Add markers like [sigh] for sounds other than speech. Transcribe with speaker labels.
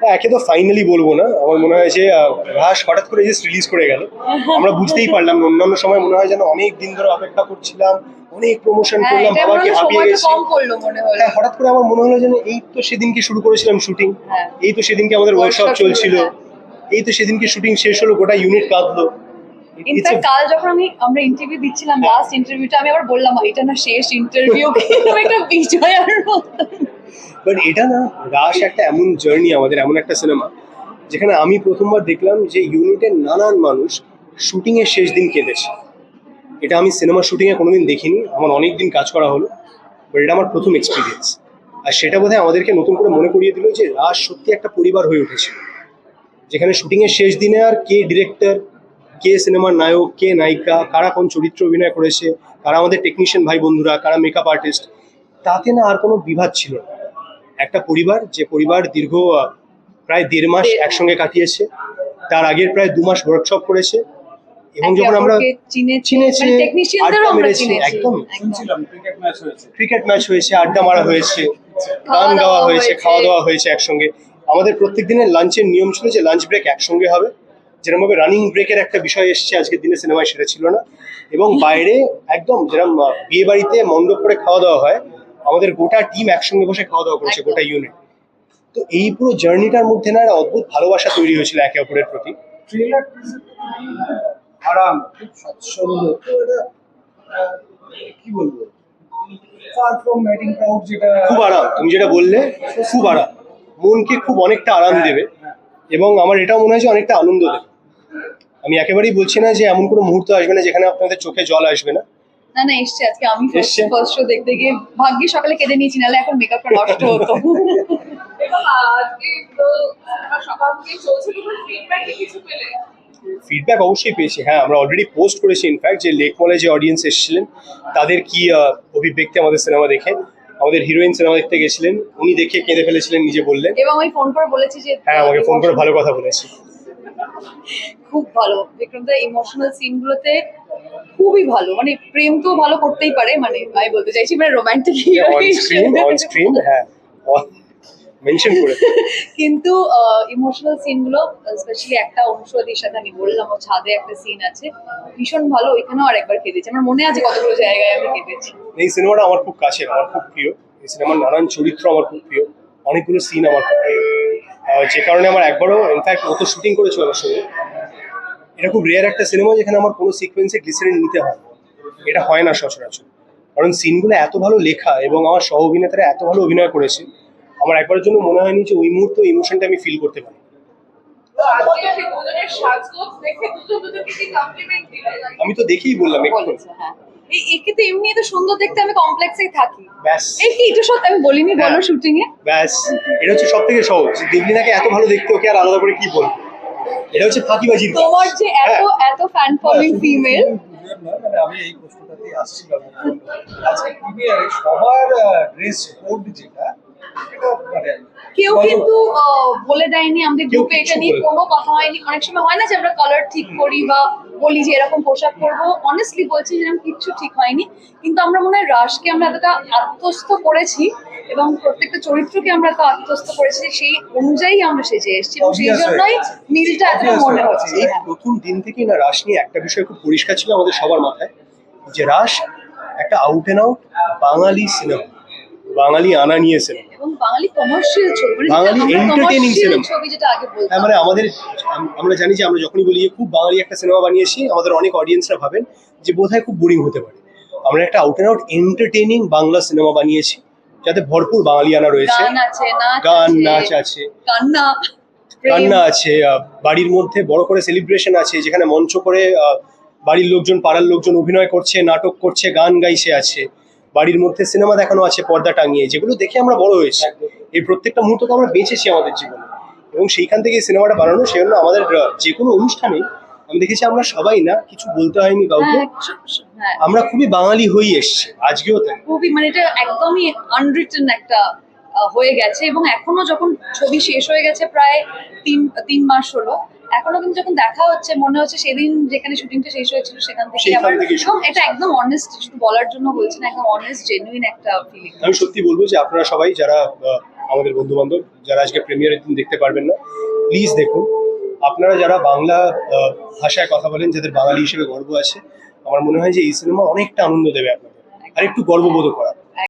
Speaker 1: হ্যাঁ, একে তো ফাইনালি বলব না আমার মনে হয় যে রাস হঠাৎ করে জাস্ট রিলিজ করে গেল আমরা বুঝতেই পারলাম না। অন্যান্য সময় মনে হয় যেন অনেক দিন ধরে অপেক্ষা করছিলাম অনেক প্রমোশন
Speaker 2: হ্যাঁ
Speaker 1: করলাম বাবাকে
Speaker 2: হয়
Speaker 1: হাঁপিয়ে গেছি হ্যাঁ হঠাৎ করে আমার মনে হলো যেন এই তো সেদিনকে শুরু করেছিলাম শুটিং
Speaker 2: হ্যাঁ।
Speaker 1: এই তো সেদিনকে আমাদের ওয়ার্কশপ চলছিল
Speaker 2: হ্যাঁ।
Speaker 1: এই তো সেদিনকে শুটিং শেষ হলো গোটা ইউনিট কাঁদলো
Speaker 2: ইনফ্যাক্ট কাল যখন আমি আমরা ইন্টারভিউ দিচ্ছিলাম। লাস্ট ইন্টারভিউটা আমি আবার বললাম এটা না শেষ ইন্টারভিউ একটা বিজয়ার মতো
Speaker 1: বাট এটা না রাস একটা এমন জার্নি আমাদের এমন একটা সিনেমা যেখানে আমি প্রথমবার দেখলাম যে ইউনিটের নানান মানুষ শুটিং এর শেষ দিন কেঁদেছে। এটা আমি সিনেমা শুটিং এ কোনোদিন দেখিনি, আমার অনেক দিন কাজ করা হলো বাট এটা আমার প্রথম এক্সপিরিয়েন্স আর সেটা বোধহয় আমাদেরকে নতুন করে মনে করিয়ে দিল যে রাস সত্যি একটা পরিবার হয়ে উঠেছিল। যেখানে শুটিং এর শেষ দিনে আর কে ডিরেক্টর কে সিনেমার নায়ক, কে নায়িকা, কারা কোন চরিত্র অভিনয় করেছে, কারা আমাদের টেকনিশিয়ান ভাই বন্ধুরা, কারা মেকআপ আর্টিস্ট তাতে না আর কোনো বিভাদ ছিল না। একটা পরিবার যে পরিবার দীর্ঘ প্রায় দেড় মাস একসঙ্গে কাটিয়েছে। তার আগের প্রায় দু মাস ওয়ার্কশপ করেছে। এবং যখন আমরা
Speaker 2: চিনেছি
Speaker 1: চিনেছে,
Speaker 2: মানে টেকনিশিয়ানদেরও
Speaker 1: আড্ডা মেরেছি, একদম।
Speaker 3: ক্রিকেট ম্যাচ হয়েছে।
Speaker 1: ক্রিকেট ম্যাচ হয়েছে আড্ডা মারা হয়েছে গান গাওয়া হয়েছে। খাওয়া দাওয়া হয়েছে একসঙ্গে। আমাদের প্রত্যেক দিনের লাঞ্চের নিয়ম ছিল যে লাঞ্চ ব্রেক একসঙ্গে হবে। যেরকম ভাবে রানিং ব্রেকের একটা বিষয় এসেছে আজকের দিনে সিনেমায় সেটা ছিল না। এবং [laughs] বাইরে একদম যেরকম বিয়ে বাড়িতে মণ্ডপ করে খাওয়া দাওয়া হয় আমাদের গোটা টিম একসঙ্গে বসে খাওয়া দাওয়া করেছে গোটা ইউনিট তো এই পুরো জার্নিটার মধ্যে না একটা অদ্ভুত ভালোবাসা তৈরি হয়েছিল একে অপরের প্রতি।
Speaker 3: আরাম খুব স্বচ্ছন্দ তো এটা আহ, কি বলব? ফার ফ্রম ম্যাটিং ক্রাউড যেটা
Speaker 1: খুব আরাম তুমি যেটা বললে খুব আরাম। মনকে খুব অনেকটা আরাম দেবে এবং আমার এটাও মনে হয় যে অনেকটা আনন্দ দেবে। আমি একেবারেই বলছি না যে এমন কোনো মুহূর্ত আসবে না যেখানে আপনাদের চোখে জল আসবে না।
Speaker 2: না না এসছে আজকে আমি ফার্স্ট শো দেখতে গিয়ে ভাগ্যি সকালে কেঁদে নিয়েছি নাহলে এখন মেকআপটা নষ্ট হতো। [laughs]
Speaker 4: ফিডব্যাক কিছু পেলে?
Speaker 1: ফিডব্যাক অবশ্যই পেয়েছি হ্যাঁ আমরা অলরেডি পোস্ট করেছি ইনফ্যাক্ট যে লেক মলে যে অডিয়েন্স এসেছিলেন তাদের কি অভিব্যক্তি আমাদের সিনেমা দেখে আমাদের হিরোইন সিনেমা দেখতে গেছিলেন উনি দেখে কেঁদে ফেলেছিলেন নিজে বললেন।
Speaker 2: এবং আমি ফোন করে বলেছি যে
Speaker 1: হ্যাঁ আমাকে ফোন করে ভালো কথা বলেছি।
Speaker 2: খুব ভালো। বিক্রমদা ইমোশনাল সিন গুলোতে খুবই ভালো। মানে প্রেম তো ভালো করতেই পারে মানে আমি বলতে চাইছি মানে রোমান্টিক
Speaker 1: হ্যাঁ। মেনশন করে
Speaker 2: কিন্তু ইমোশনাল সিনগুলো স্পেশালি একটা অনুষদের সাথে আমি বললাম ও ছাদে একটা সিন আছে। ভীষণ ভালো ওইখানেও আরেকবার কেঁদেছি আমার মনে আছে কতগুলো জায়গায় আমি কেঁদেছি
Speaker 1: এই সিনেমাটা আমার খুব কাছের আমার খুব প্রিয়। এই সিনেমার নানান চরিত্র আমার খুব প্রিয়। অনেকগুলো সিন আমার খুব প্রিয়। যে কারণে আমার একবারও ইনফ্যাক্ট ও তো শুটিং করেছ আমার সঙ্গে। এটা খুব রেয়ার একটা সিনেমা যেখানে আমার কোনো সিকোয়েন্সে গ্লিসারিন নিতে হয়। এটা হয় না সচরাচর। কারণ সিনগুলো এত ভালো লেখা এবং আমার সহ অভিনেতারা এত ভালো অভিনয় করেছে আমার একবারের জন্য মনে হয়নি যে ওই মুহূর্তে ইমোশনটা আমি ফিল করতে পারি।
Speaker 4: আমি
Speaker 1: তো দেখেই বললাম একটু
Speaker 2: হ্যাঁ। এমনি সুন্দর দেখতে আমি কমপ্লেক্সেই থাকি।
Speaker 1: ব্যাস।
Speaker 2: এই কি এটা সত্যি আমি বলিনি বলো
Speaker 1: হ্যাঁ।
Speaker 2: শুটিং এ
Speaker 1: ব্যাস। এটা হচ্ছে সব থেকে সহজ। দেবলিনাকে এত ভালো দেখতে ওকে আর আলাদা করে কি বলব? এটা হচ্ছে ফাঁকিবাজির
Speaker 2: তোমার যে এত
Speaker 1: হ্যাঁ।
Speaker 2: এত ফ্যান ফলোইং ফিমেল
Speaker 3: মানে আমি এই প্রশ্নটাতেই আসছিলাম আজকে প্রিমিয়ারে সবার ড্রেস কোড যেটা মানে
Speaker 2: কেউ কিন্তু বলে দেয়নি আমাদের গ্রুপে এটা নিয়ে কোনো কথা হয়নি। অনেক সময় হয় না যে আমরা কালার ঠিক করি বা বলি যে এরকম পোশাক পরবো। অনেস্টলি বলছি যে এরকম কিচ্ছু ঠিক হয়নি। কিন্তু আমরা মনে হয় রাশকে আমরা এতটা আত্মস্থ করেছি এবং প্রত্যেকটা চরিত্রকে আমরা এত আত্মস্থ করেছি সেই অনুযায়ী আমরা সেজে এসেছি এবং সেই জন্যই মিলটা
Speaker 3: Obvious
Speaker 2: মনে হচ্ছে।
Speaker 1: এই। প্রথম দিন থেকেই না রাস নিয়ে একটা বিষয় খুব পরিষ্কার ছিল আমাদের সবার মাথায় যে রাস একটা out and out Bengali cinema Bengali আনা নিয়ে সিনেমা
Speaker 2: এবং বাঙালি কমার্শিয়াল ছবি মানে
Speaker 1: বাঙালি।
Speaker 2: ছবি যেটা আগে বলতাম।
Speaker 1: হ্যাঁ মানে আমাদের আমরা জানি যে আমরা যখনই বলি যে খুব বাঙালি একটা সিনেমা বানিয়েছি আমাদের অনেক অডিয়েন্সরা ভাবেন যে বোধহয় খুব বোরিং হতে পারে। আমরা একটা out and out entertaining Bangla cinema বানিয়েছি। যাতে ভরপুর বাঙালিয়ানা রয়েছে।
Speaker 2: গান নাচ আছে, কান্না
Speaker 1: কান্না আছে বাড়ির মধ্যে বড় করে সেলিব্রেশন আছে যেখানে মঞ্চ করে বাড়ির লোকজন পাড়ার লোকজন অভিনয় করছে নাটক করছে গান গাইছে আছে। বাড়ির মধ্যে সিনেমা দেখানো আছে পর্দা টাঙিয়ে যেগুলো দেখে আমরা বড় হয়েছি। এই প্রত্যেকটা মুহূর্ত তো আমরা বেঁচেছি আমাদের জীবনে। এবং সেইখান থেকে সিনেমাটা বানানো সেই জন্য আমাদের যে কোনো অনুষ্ঠানে আমি দেখেছি আমরা সবাই না কিছু বলতে হয়নি কাউকে।
Speaker 2: হ্যাঁ, হ্যাঁ।
Speaker 1: আমরা খুবই বাঙালি হয়েই এসছি আজকেও তাই।
Speaker 2: খুবই মানে এটা একদমই আনরিটেন একটা হয়ে গেছে এবং এখনও যখন ছবি শেষ হয়ে গেছে প্রায় তিন তিন মাস হলো এখনও কিন্তু যখন দেখা হচ্ছে মনে হচ্ছে সেদিন যেখানে শুটিংটা শেষ হয়েছিল সেখান থেকে আবার এটা একদম অনেস্ট শুধু বলার জন্য বলছি না একদম অনেস্ট জেনুইন একটা ফিলিং
Speaker 1: আমি সত্যি বলব যে আপনারা সবাই যারা আমাদের বন্ধু বান্ধব যারা আজকে প্রিমিয়ারের দিন দেখতে পারবেন না প্লিজ দেখুন। আপনারা যারা বাংলা ভাষায় কথা বলেন, যাদের বাঙালি হিসেবে গর্ব আছে, আমার মনে হয় যে এই সিনেমা অনেকটা আনন্দ দেবে আপনাদের। আর একটু গর্ববোধ করা।